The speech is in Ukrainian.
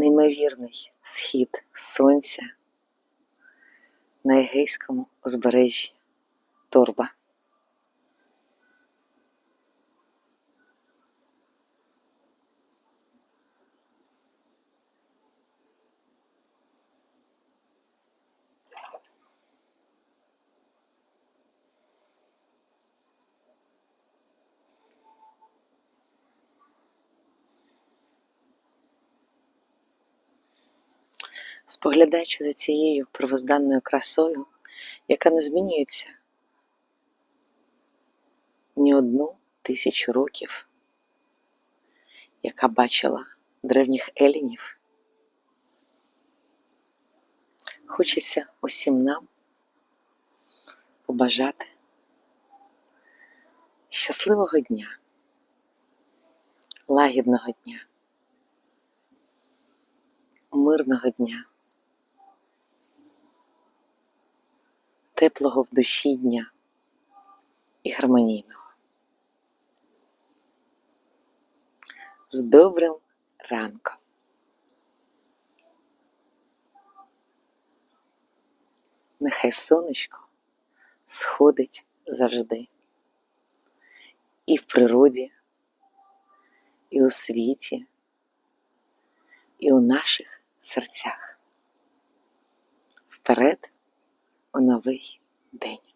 неймовірний схід сонця на Егейському узбережжі Торба. Споглядаючи за цією первозданною красою, яка не змінюється ні одну тисячу років, яка бачила древніх елінів, хочеться усім нам побажати щасливого дня, лагідного дня, мирного дня. Теплого в душі дня і гармонійного. З добрим ранком. Нехай сонечко сходить завжди і в природі, і у світі, і у наших серцях. Вперед у новий день.